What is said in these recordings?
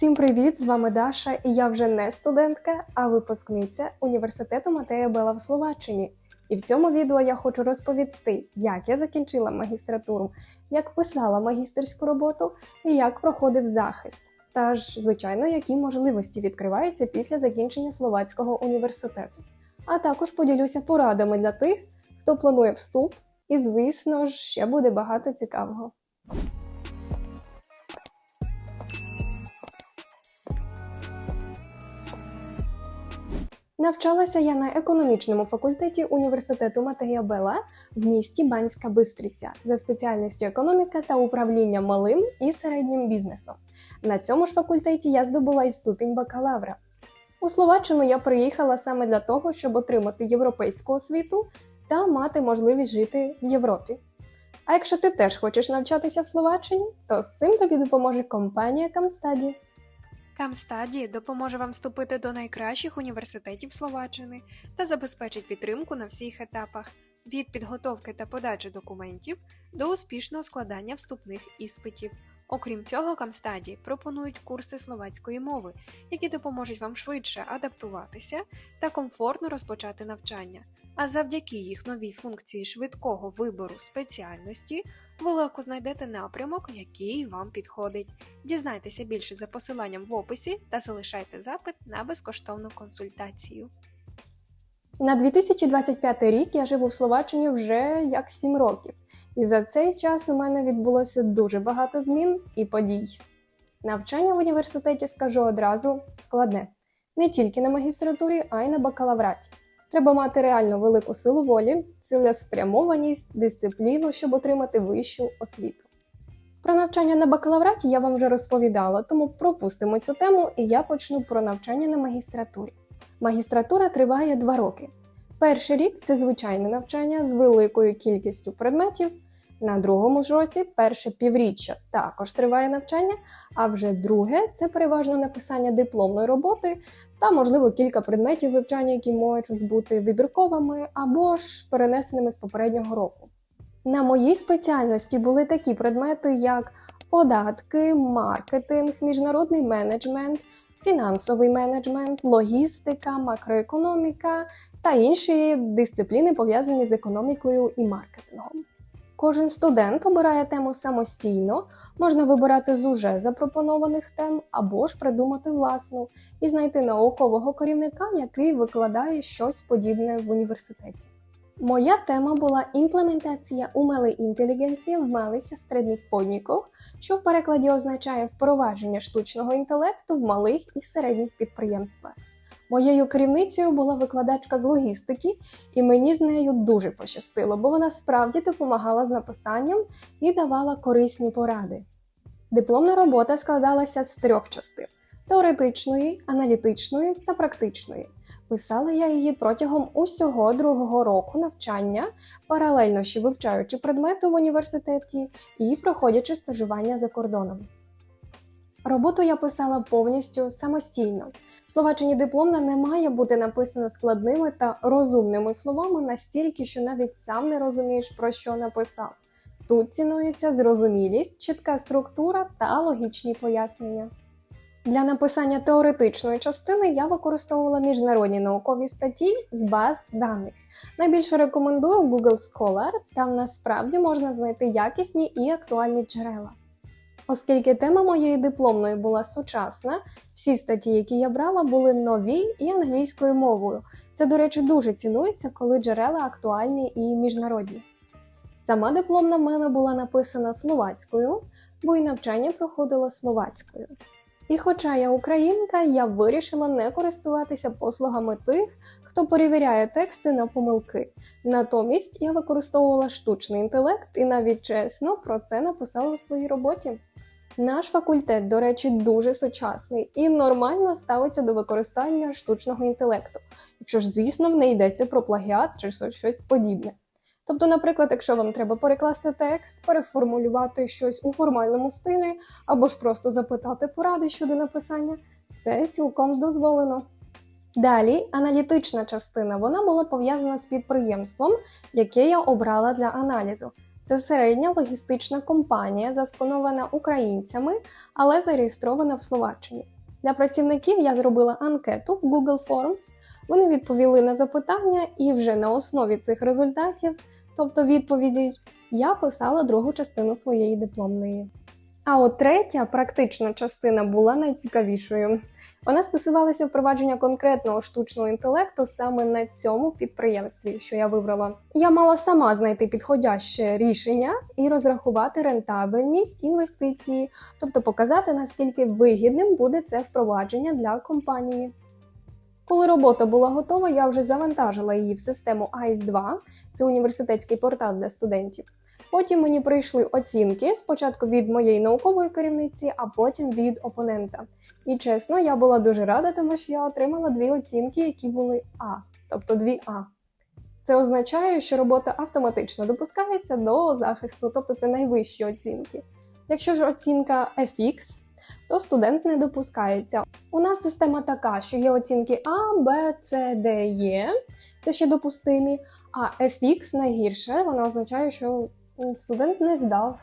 Всім привіт! З вами Даша, і я вже не студентка, а випускниця університету Матея Бела в Словаччині. І в цьому відео я хочу розповісти, як я закінчила магістратуру, як писала магістерську роботу і як проходив захист. Та ж, звичайно, які можливості відкриваються після закінчення словацького університету. А також поділюся порадами для тих, хто планує вступ, і, звісно ж, ще буде багато цікавого. Навчалася я на економічному факультеті університету Матея Бела в місті Банська Бистриця за спеціальністю економіка та управління малим і середнім бізнесом. На цьому ж факультеті я здобула і ступінь бакалавра. У Словаччину я приїхала саме для того, щоб отримати європейську освіту та мати можливість жити в Європі. А якщо ти теж хочеш навчатися в Словаччині, то з цим тобі допоможе компанія Камстаді. Камстаді допоможе вам вступити до найкращих університетів Словаччини та забезпечить підтримку на всіх етапах від підготовки та подачі документів до успішного складання вступних іспитів. Окрім цього, Камстаді пропонують курси словацької мови, які допоможуть вам швидше адаптуватися та комфортно розпочати навчання. А завдяки їх новій функції швидкого вибору спеціальності ви легко знайдете напрямок, який вам підходить. Дізнайтеся більше за посиланням в описі та залишайте запит на безкоштовну консультацію. На 2025 рік я живу в Словаччині вже як 7 років, і за цей час у мене відбулося дуже багато змін і подій. Навчання в університеті, скажу одразу, складне не тільки на магістратурі, а й на бакалавраті. Треба мати реально велику силу волі, цілеспрямованість, дисципліну, щоб отримати вищу освіту. Про навчання на бакалавраті я вам вже розповідала, тому пропустимо цю тему і я почну про навчання на магістратурі. Магістратура триває 2 роки. Перший рік це звичайне навчання з великою кількістю предметів. На другому ж році перше півріччя також триває навчання, а вже друге це переважно написання дипломної роботи та, можливо, кілька предметів вивчання, які можуть бути вибірковими або ж перенесеними з попереднього року. На моїй спеціальності були такі предмети, як податки, маркетинг, міжнародний менеджмент, фінансовий менеджмент, логістика, макроекономіка та інші дисципліни, пов'язані з економікою і маркетингом. Кожен студент обирає тему самостійно, можна вибирати з уже запропонованих тем або ж придумати власну і знайти наукового керівника, який викладає щось подібне в університеті. Моя тема була імплементація умелої інтелігенції в малих і середніх подніках, що в перекладі означає впровадження штучного інтелекту в малих і середніх підприємствах. Моєю керівницею була викладачка з логістики, і мені з нею дуже пощастило, бо вона справді допомагала з написанням і давала корисні поради. Дипломна робота складалася з трьох частин: теоретичної, аналітичної та практичної. Писала я її протягом усього другого року навчання, паралельно ще вивчаючи предмети в університеті і проходячи стажування за кордоном. Роботу я писала повністю самостійно. В Словаччині дипломна не має бути написана складними та розумними словами настільки, що навіть сам не розумієш, про що написав. Тут цінується зрозумілість, чітка структура та логічні пояснення. Для написання теоретичної частини я використовувала міжнародні наукові статті з баз даних. Найбільше рекомендую Google Scholar, там насправді можна знайти якісні і актуальні джерела. Оскільки тема моєї дипломної була сучасна, всі статті, які я брала, були нові і англійською мовою. Це, до речі, дуже цінується, коли джерела актуальні і міжнародні. Сама дипломна в мене була написана словацькою, бо і навчання проходило словацькою. І хоча я українка, я вирішила не користуватися послугами тих, хто перевіряє тексти на помилки. Натомість я використовувала штучний інтелект і навіть чесно про це написала у своїй роботі. Наш факультет, до речі, дуже сучасний і нормально ставиться до використання штучного інтелекту, якщо ж, звісно, не йдеться про плагіат чи щось подібне. Тобто, наприклад, якщо вам треба перекласти текст, переформулювати щось у формальному стилі, або ж просто запитати поради щодо написання, це цілком дозволено. Далі аналітична частина вона була пов'язана з підприємством, яке я обрала для аналізу. Це середня логістична компанія, засконована українцями, але зареєстрована в Словаччині. Для працівників я зробила анкету в Google Forms. Вони відповіли на запитання, і вже на основі цих результатів, тобто відповідей, я писала другу частину своєї дипломної. А от третя практична частина була найцікавішою. Вона стосувалася впровадження конкретного штучного інтелекту саме на цьому підприємстві, що я вибрала. Я мала сама знайти підходяще рішення і розрахувати рентабельність інвестиції, тобто показати, наскільки вигідним буде це впровадження для компанії. Коли робота була готова, я вже завантажила її в систему AIS 2 це університетський портал для студентів. Потім мені прийшли оцінки спочатку від моєї наукової керівниці, а потім від опонента. І чесно, я була дуже рада, тому що я отримала дві оцінки, які були А, тобто дві А. Це означає, що робота автоматично допускається до захисту, тобто це найвищі оцінки. Якщо ж оцінка FX, то студент не допускається. У нас система така, що є оцінки А, Б, С, Д, Е, це ще допустимі, а FX найгірше, вона означає, що студент не здав.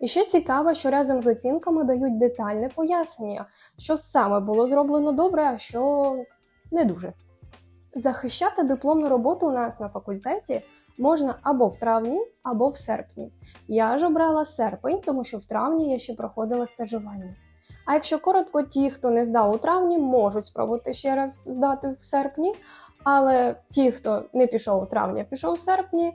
І ще цікаво, що разом з оцінками дають детальне пояснення, що саме було зроблено добре, а що не дуже. Захищати дипломну роботу у нас на факультеті можна або в травні, або в серпні. Я ж обрала серпень, тому що в травні я ще проходила стажування. А якщо коротко, ті, хто не здав у травні, можуть спробувати ще раз здати в серпні, але ті, хто не пішов у травні, а пішов у серпні,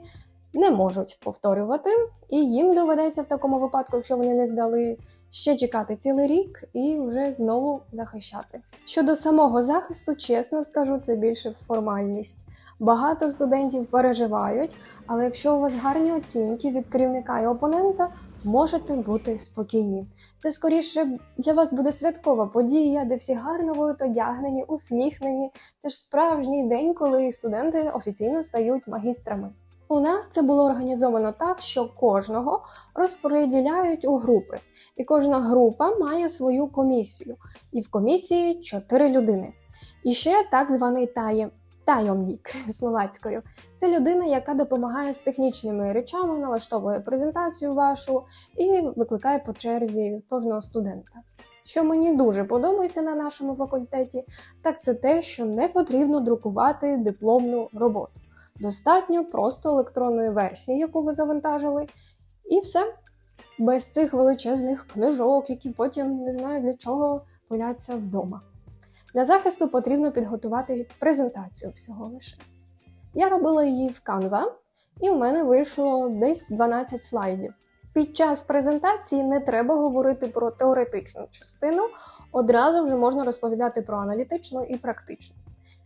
не можуть повторювати, і їм доведеться в такому випадку, якщо вони не здали, ще чекати цілий рік і вже знову захищати. Щодо самого захисту, чесно скажу, це більше формальність. Багато студентів переживають, але якщо у вас гарні оцінки від керівника і опонента, можете бути спокійні. Це скоріше для вас буде святкова подія, де всі гарно будуть одягнені, усміхнені. Це ж справжній день, коли студенти офіційно стають магістрами. У нас це було організовано так, що кожного розподіляють у групи, і кожна група має свою комісію. І в комісії чотири людини. І ще так званий таєм. Тайомнік словацькою. Це людина, яка допомагає з технічними речами, налаштовує презентацію вашу і викликає по черзі кожного студента. Що мені дуже подобається на нашому факультеті, так це те, що не потрібно друкувати дипломну роботу. Достатньо просто електронної версії, яку ви завантажили, і все. Без цих величезних книжок, які потім не знаю для чого пиляться вдома. Для захисту потрібно підготувати презентацію всього лише. Я робила її в Canva, і у мене вийшло десь 12 слайдів. Під час презентації не треба говорити про теоретичну частину, одразу вже можна розповідати про аналітичну і практичну.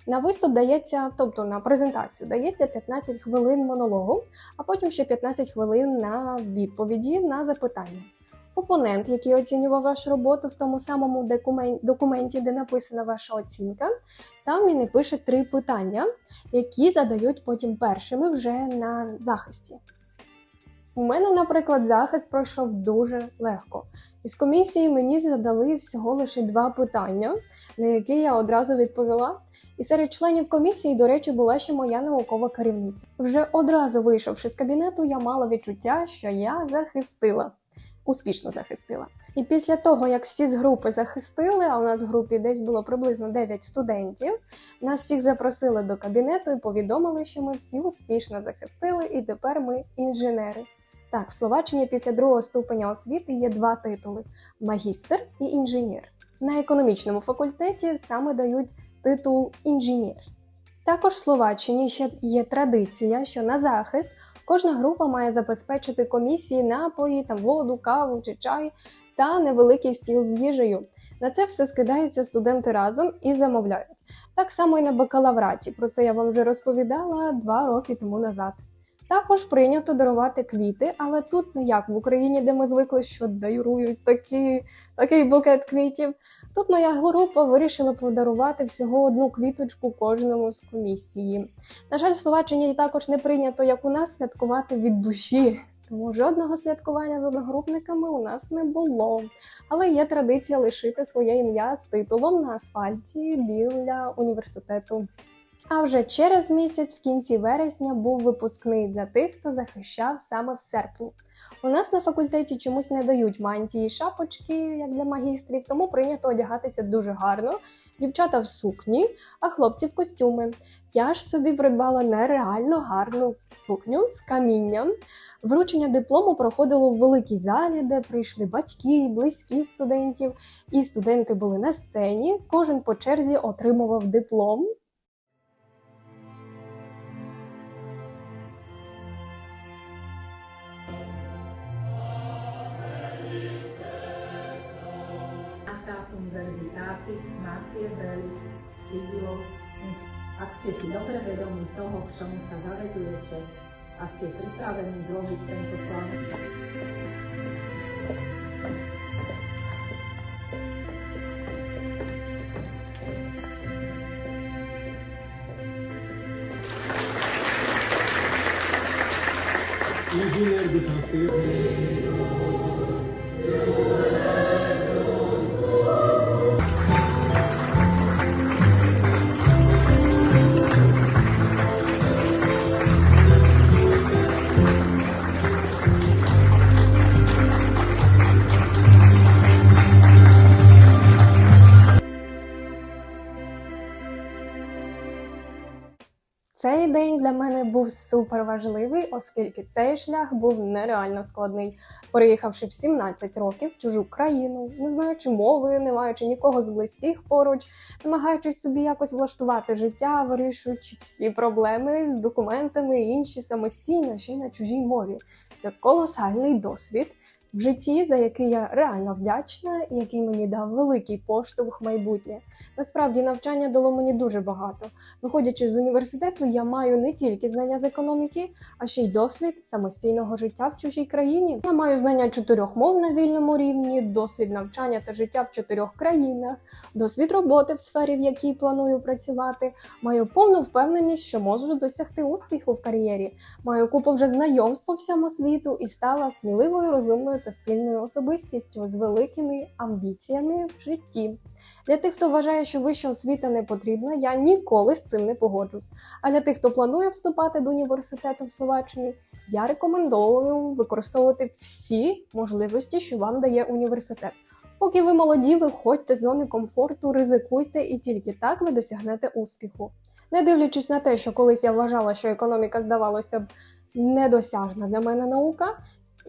На виступ дається, тобто на презентацію дається 15 хвилин монологу, а потім ще 15 хвилин на відповіді на запитання. Опонент, який оцінював вашу роботу в тому самому документі, де написана ваша оцінка, там він і пише три питання, які задають потім першими вже на захисті. У мене, наприклад, захист пройшов дуже легко. Із комісії мені задали всього лише два питання, на які я одразу відповіла. І серед членів комісії, до речі, була ще моя наукова керівниця. Вже одразу вийшовши з кабінету, я мала відчуття, що я захистила, успішно захистила. І після того, як всі з групи захистили, а у нас в групі десь було приблизно 9 студентів, нас всіх запросили до кабінету і повідомили, що ми всі успішно захистили, і тепер ми інженери. Так, в Словаччині після другого ступеня освіти є два титули: магістр і інженер. На економічному факультеті саме дають титул інженер. Також в Словаччині ще є традиція, що на захист кожна група має забезпечити комісії напої, там воду, каву чи чай та невеликий стіл з їжею. На це все скидаються студенти разом і замовляють. Так само і на бакалавраті. Про це я вам вже розповідала два роки тому назад. Також прийнято дарувати квіти, але тут не як в Україні, де ми звикли, що дарують такі, такий букет квітів. Тут моя група вирішила подарувати всього одну квіточку кожному з комісії. На жаль, в Словаччині також не прийнято, як у нас, святкувати від душі. Тому жодного святкування з одногрупниками у нас не було. Але є традиція лишити своє ім'я з титулом на асфальті біля університету. А вже через місяць, в кінці вересня, був випускний для тих, хто захищав саме в серпні. У нас на факультеті чомусь не дають мантії і шапочки, як для магістрів, тому прийнято одягатися дуже гарно. Дівчата в сукні, а хлопці в костюми. Я ж собі придбала нереально гарну сукню з камінням. Вручення диплому проходило в великій залі, де прийшли батьки, близькі студентів, і студенти були на сцені. Кожен по черзі отримував диплом. Nata Universitatis Machiavelli Siglo a ste si dobre vedomi toho, k čomu sa zavezujete a ste pripravení zložiť tento slavný Inžinier by transpil. Цей день для мене був супер важливий, оскільки цей шлях був нереально складний. Переїхавши в 17 років в чужу країну, не знаючи мови, не маючи нікого з близьких поруч, намагаючись собі якось влаштувати життя, вирішуючи всі проблеми з документами і інші самостійно ще й на чужій мові. Це колосальний досвід в житті, за який я реально вдячна, і який мені дав великий поштовх майбутнє. Насправді навчання дало мені дуже багато. Виходячи з університету, я маю не тільки знання з економіки, а ще й досвід самостійного життя в чужій країні. Я маю знання чотирьох мов на вільному рівні, досвід навчання та життя в чотирьох країнах, досвід роботи в сфері, в якій планую працювати. Маю повну впевненість, що можу досягти успіху в кар'єрі. Маю купу вже знайомств по всьому світу і стала сміливою, розумною та сильною особистістю з великими амбіціями в житті. Для тих, хто вважає, що вища освіта не потрібна, я ніколи з цим не погоджусь. А для тих, хто планує вступати до університету в Словаччині, я рекомендую використовувати всі можливості, що вам дає університет. Поки ви молоді, виходьте з зони комфорту, ризикуйте, і тільки так ви досягнете успіху. Не дивлячись на те, що колись я вважала, що економіка здавалося б недосяжна для мене наука,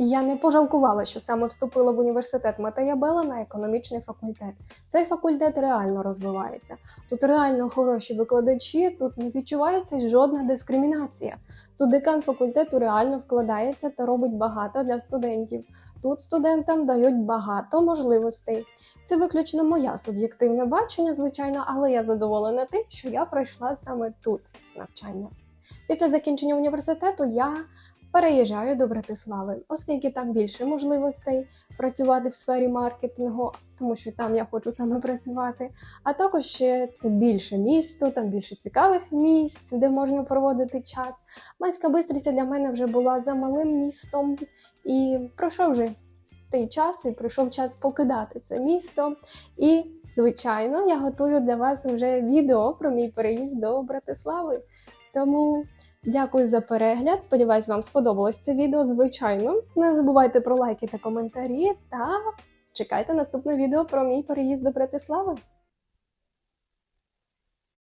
я не пожалкувала, що саме вступила в університет Матея Бела на економічний факультет. Цей факультет реально розвивається. Тут реально хороші викладачі, тут не відчувається жодна дискримінація. Тут декан факультету реально вкладається та робить багато для студентів. Тут студентам дають багато можливостей. Це виключно моя суб'єктивне бачення, звичайно, але я задоволена тим, що я пройшла саме тут навчання. Після закінчення університету я переїжджаю до Братислави, оскільки там більше можливостей працювати в сфері маркетингу, тому що там я хочу саме працювати. А також ще це більше місто, там більше цікавих місць, де можна проводити час. Манська Бистриця для мене вже була за малим містом, і пройшов вже той час, і прийшов час покидати це місто. І, звичайно, я готую для вас вже відео про мій переїзд до Братислави. Тому дякую за перегляд. Сподіваюсь, вам сподобалось це відео. Звичайно, не забувайте про лайки та коментарі та чекайте наступне відео про мій переїзд до Братислави.